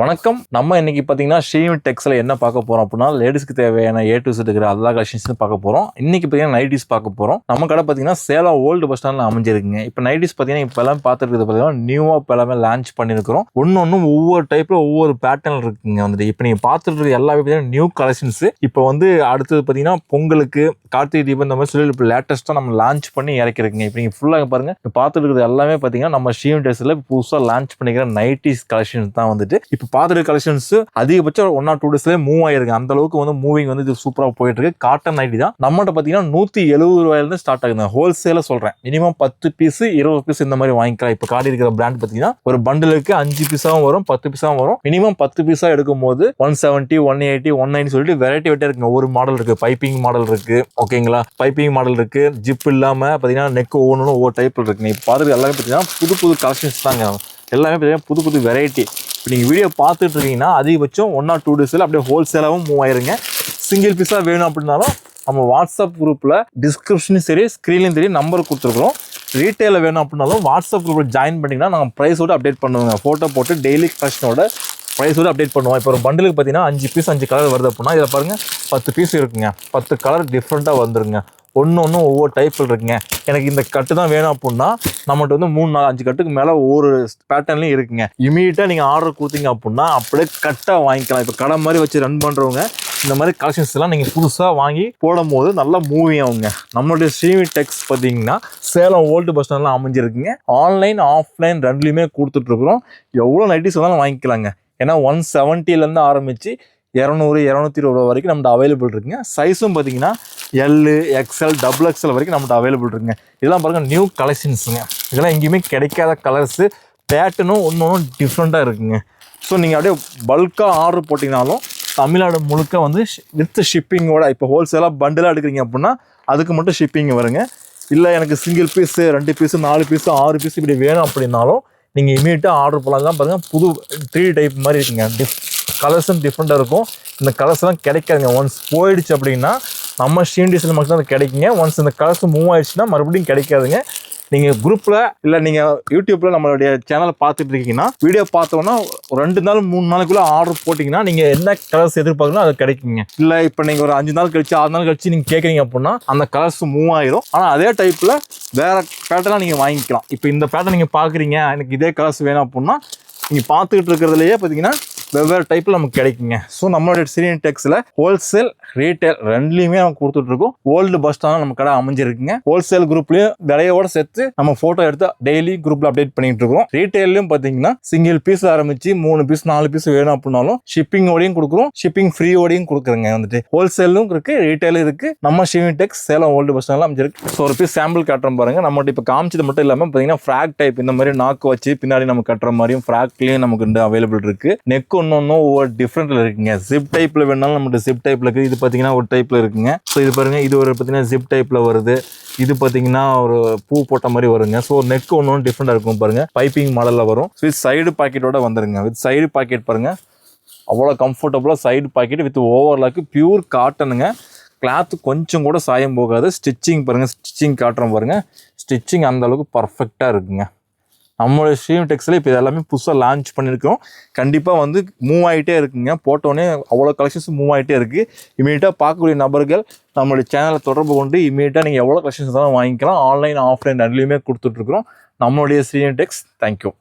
வணக்கம். நம்ம இன்னைக்கு பார்த்தீங்கன்னா ஸ்ரீம் டெக்ஸில் என்ன பார்க்க போகிறோம் அப்படின்னா லேடிஸ்க்கு தேவையான ஏ டு செட் இருக்கிற எல்லா கலெக்ஷன்ஸ் பார்க்க போகிறோம் இன்னைக்கு பார்த்தீங்கன்னா நைட்டிஸ் பார்க்க போகிறோம் நம்ம கடை பார்த்தீங்கன்னா சேலம் ஓல்டு பஸ் ஸ்டாண்டில் அமைஞ்சிருக்குங்க. இப்போ நைட்டிஸ் பார்த்தீங்கன்னா இப்போ எல்லாம் பார்த்துருக்கிறது பார்த்தீங்கன்னா நியூவாக இப்போ எல்லாமே லான்ச் பண்ணியிருக்கிறோம் ஒன்று ஒன்றும் ஒவ்வொரு டைப்பில் ஒவ்வொரு பேட்டர்ன் இருக்குங்க வந்துட்டு. இப்போ நீங்கள் பார்த்துட்டு இருக்க எல்லாமே பார்த்தீங்கன்னா நியூ கலெக்ஷன்ஸ் இப்போ வந்து அடுத்தது பார்த்தீங்கன்னா பொங்கலுக்கு கார்த்திகை தீபம் இந்த மாதிரி சொல்லி இப்போ லேட்டஸ்ட்டாக நம்ம லான்ச் பண்ணி இறக்கிருக்குங்க. இப்போ நீங்கள் ஃபுல்லாக பாருங்கள் இப்போ பார்த்துட்டு இருக்கிறது எல்லாமே பார்த்தீங்கன்னா நம்ம ஸ்ரீம் டெக்ஸில் புதுசாக லான்ச் பண்ணிக்கிற நைட்டிஸ் கலெக்ஷன்ஸ் தான் வந்துட்டு. இப்போ பார்த்துட்டு கலெக்ஷன்ஸ் அதிகபட்சம் ஒன் ஆர் டூ டேஸ்லேயே மூவ் ஆயிருக்கு. அந்த அளவுக்கு வந்து மூவிங் வந்து இது சூப்பராக போயிட்டு இருக்கு. காட்டன் நைட்டி தான். நம்மகிட்ட பார்த்தீங்கன்னா நூற்றி எழுபது ரூபாயிலிருந்து ஸ்டார்ட் ஆகுது. ஹோல்சேலாக சொல்கிறேன் மினிமம் பத்து பீஸ் இருபது பீஸ் இந்த மாதிரி வாங்கிக்கலாம். இப்போ காடி இருக்கிற பிராண்ட் பார்த்தீங்கன்னா ஒரு பண்டிலுக்கு அஞ்சு பீஸாகவும் வரும் பத்து பீஸாகவும் வரும். மினிமம் பத்து பீஸாக எடுக்கும் போது one seventy one eighty one nine சொல்லிட்டு வெரைட்டி வெரைட்டி இருக்குங்க. ஒரு மாடல் இருக்கு. பைப்பிங் மாடல் இருக்கு. ஓகேங்களா பைப்பிங் மாடல் இருக்கு. ஜிப் இல்லாமல் பார்த்தீங்கன்னா நெக் ஒவ்வொன்றும் ஒவ்வொரு டைப் இருக்குங்க இப்போ பார்த்துட்டு எல்லாமே பார்த்தீங்கன்னா புது புது கலெக்ஷன்ஸ் தாங்க. எல்லாமே பார்த்தீங்கன்னா புது புது வெரைட்டி இப்போ நீங்கள் வீடியோ பார்த்துட்டு இருக்கீங்கன்னா அதிகபட்சம் ஒன் ஆர் டூ டேஸில் அப்படியே ஹோல்சேலாகவும் மூவ் ஆயிருங்க. சிங்கிள் பீஸாக வேணும் அப்படின்னாலும் நம்ம வாட்ஸ்அப் குரூப்பில் டிஸ்கிரிப்ஷனும் சரி ஸ்க்ரீன்லையும் சரி நம்பர் கொடுத்துருக்குறோம். ரீட்டெயிலில் வேணும் அப்படின்னாலும் வாட்ஸ்அப் குரூப்பில் ஜாயின் பண்ணிங்கன்னா நாங்கள் ப்ரைஸோடு அப்டேட் பண்ணுவோங்க. ஃபோட்டோ போட்டு டெய்லி கலெக்ஷனோட ப்ரைஸோடு அப்டேட் பண்ணுவோம். இப்போ ஒரு பண்டிலுக்கு பார்த்தீங்கன்னா அஞ்சு பீஸ் அஞ்சு கலர் வருது அப்படின்னா இதில் பாருங்கள் பத்து பீஸ் இருக்குங்க. பத்து கலர் டிஃப்ரெண்ட்டாக வந்துருங்க. ஒன்று ஒன்றும் ஒவ்வொரு டைப்பில் இருக்குங்க. எனக்கு இந்த கட்டு தான் வேணும் அப்படின்னா நம்மகிட்ட வந்து மூணு நாலு அஞ்சு கட்டுக்கு மேலே ஒவ்வொரு பேட்டர்ன்லையும் இருக்குங்க. இமீடியட்டாக நீங்கள் ஆர்டர் கொடுத்தீங்க அப்படின்னா அப்படியே கட்டாக வாங்கிக்கலாம். இப்போ கடை மாதிரி வச்சு ரன் பண்ணுறவங்க இந்த மாதிரி கலெக்ஷன்ஸ் எல்லாம் நீங்கள் புதுசாக வாங்கி போடும் போது நல்லா மூவி ஆகுங்க. நம்மளுடைய ஸ்ரீவி டெக்ஸ் பார்த்தீங்கன்னா சேலம் ஓல்டு பஸ் ஸ்டாண்ட்லாம் அமைஞ்சிருக்குங்க. ஆன்லைன் ஆஃப்லைன் ரெண்டுலையுமே கொடுத்துட்ருக்குறோம். எவ்வளோ நைட்டிஸ் வேணாலும் வாங்கிக்கலாங்க. ஏன்னா ஒன் செவன்ட்டிலேருந்து ஆரம்பித்து இரநூறு இரநூத்தி இருபது ரூபா வரைக்கும் நம்மகிட்ட அவைலபிள் இருக்குங்க. சைஸும் பார்த்தீங்கன்னா எல்லு எக்ஸ்எல் டபுள் எக்ஸ்எல் வரைக்கும் நம்மகிட்ட அவைலபிள் இருக்குங்க. இதெல்லாம் பாருங்கள் நியூ கலெக்ஷன்ஸுங்க இதெல்லாம் எங்கேயுமே கிடைக்காத கலர்ஸு பேட்டனும் ஒன்று ஒன்றும் டிஃப்ரெண்ட்டாக இருக்குங்க. ஸோ நீங்கள் அப்படியே பல்காக ஆர்டர் போட்டிங்கனாலும் தமிழ்நாடு முழுக்க வந்து வித் ஷிப்பிங்கோட இப்போ ஹோல்சேலாக பண்டிலாக எடுக்கிறீங்க அப்படின்னா அதுக்கு மட்டும் ஷிப்பிங் வருங்க. இல்லை எனக்கு சிங்கிள் பீஸு ரெண்டு பீஸு நாலு பீஸு ஆறு பீஸ் இப்படி வேணும் அப்படின்னாலும் நீங்கள் இமீடியட்டாக ஆர்டர் பண்ணலாம் தான் பாருங்கள் புது த்ரீ டைப் மாதிரி இருக்குங்க. டிஃப் கலர்ஸும் டிஃப்ரெண்ட்டாக இருக்கும். இந்த கலர்ஸ்லாம் கிடைக்காதுங்க. ஒன்ஸ் போயிடுச்சு அப்படின்னா நம்ம ஷீண்டிஸில் மட்டும் தான் கிடைக்குங்க. ஒன்ஸ் இந்த கலர்ஸ் மூவ் ஆயிடுச்சுன்னா மறுபடியும் கிடைக்காதுங்க. நீங்கள் குரூப்பில் இல்லை நீங்கள் யூடியூப்பில் நம்மளுடைய சேனலை பார்த்துட்டு இருக்கீங்கன்னா வீடியோ பார்த்தோன்னா ஒரு ரெண்டு நாள் மூணு நாளுக்குள்ளே ஆர்டர் போட்டிங்கன்னா நீங்கள் என்ன கலர்ஸ் எதிர்பார்க்கணும் அது கிடைக்குங்க. இல்லை இப்போ நீங்கள் ஒரு அஞ்சு நாள் கழிச்சு ஆறு நாள் கழிச்சு நீங்கள் கேட்குறீங்க அப்படின்னா அந்த கலர்ஸ் மூவ் ஆயிரும். ஆனால் அதே டைப்பில் வேறு பேட்டர்னாக நீங்கள் வாங்கிக்கலாம். இப்போ இந்த பேட்டர் நீங்கள் பார்க்குறீங்க எனக்கு இதே கலர்ஸ் வேணும் அப்படின்னா நீங்கள் பார்த்துக்கிட்டு இருக்கிறதுலையே பார்த்தீங்கன்னா வெவ்வேறு டைப்பில் நமக்கு கிடைக்குங்க. ஸோ நம்மளுடைய சிரியன் டெக்ஸில் ஹோல்சேல் ரீட்டைல் ரெண்டுலையுமே நம்ம கொடுத்துட்ருக்கோம். ஓல்டு பஸ் ஸ்டாண்ட் நம்ம கடை அமைஞ்சிருக்குங்க. ஹோல்சேல் குரூப்லயும் விலையோட சேர்த்து நம்ம ஃபோட்டோ எடுத்து டெய்லி குரூப்பில் அப்டேட் பண்ணிட்டு இருக்கோம். ரீட்டைல்லையும் பார்த்தீங்கன்னா சிங்கிள் பீஸ் ஆரம்பிச்சு மூணு பீஸ் நாலு பீஸ் வேணும் அப்படின்னாலும் ஷிப்பிங்கோடையும் கொடுக்குறோம். ஷிப்பிங் ஃப்ரீயோடையும் கொடுக்குறங்க வந்துட்டு. ஹோல்சேலும் இருக்கு ரீட்டைலும் இருக்கு. நம்ம ஷிவிங் டெக்ஸ் சேலம் ஓல்டு பஸ் ஸ்டாண்ட்ல அமைஞ்சிருக்கு. ஸோ ஒரு பீஸ் சாம்பிள் காட்டுறோம் பாருங்க. நம்மகிட்ட இப்போ காமிச்சது மட்டும் இல்லாமல் பார்த்தீங்கன்னா ஃப்ராக் டைப் இந்த மாதிரி நாக்கு வச்சு பின்னாடி நம்ம கட்டுற மாதிரியும் ஃப்ராக்லேயும் நமக்கு அவைலபிள் இருக்கு. நெக் ஒன்று ஒவ்வொரு டிஃப்ரெண்ட்ல இருக்குங்க. ஜிப் டைப்ல வேணாலும் நம்மகிட்ட ஜிப் டைப்ல இருக்கு. இது பார்த்தீங்கன்னா ஒரு டைப்பில் இருக்குங்க. ஸோ இது பாருங்க இது ஒரு பார்த்தீங்கன்னா ஜிப் டைப்பில் வருது. இது பார்த்தீங்கன்னா ஒரு பூ போட்ட மாதிரி வருங்க. ஸோ நெக் ஒன்று ஒன்று டிஃப்ரெண்ட்டாக இருக்கும் பாருங்கள் பைப்பிங் மாடலில் வரும். வித் சைடு பாக்கெட்டோட வந்துருங்க. வித் சைடு பாக்கெட் பாருங்கள் அவ்வளோ கம்ஃபர்டபுளாக side pocket with overlock pure காட்டனுங்க cloth கொஞ்சம் கூட சாயம் போகாது. ஸ்டிச்சிங் பாருங்கள் ஸ்டிச்சிங் காட்டுறோம் பாருங்கள் ஸ்டிச்சிங் அந்தளவுக்கு பர்ஃபெக்டாக இருக்குங்க. நம்மளுடைய ஸ்ட்ரீம் டெக்ஸில் இப்போ எல்லாமே புதுசாக லான்ச் பண்ணியிருக்கோம். கண்டிப்பாக வந்து மூவ் ஆகிட்டே இருக்குங்க. போட்டோன்னே அவ்வளோ கலெக்ஷன்ஸ் மூவ் ஆகிட்டே இருக்குது இமீடியட்டாக பார்க்கக்கூடிய நபர்கள் நம்மளுடைய சேனலை தொடர்பு கொண்டு இமீடியட்டாக நீங்கள் எவ்வளோ கலெக்ஷன்ஸ் தான் வாங்கிக்கலாம். ஆன்லைன் ஆஃப்லைன் ரெண்டுலேயுமே கொடுத்துட்ருக்குறோம் நம்மளுடைய ஸ்ரீம் டெக்ஸ் தேங்க்யூ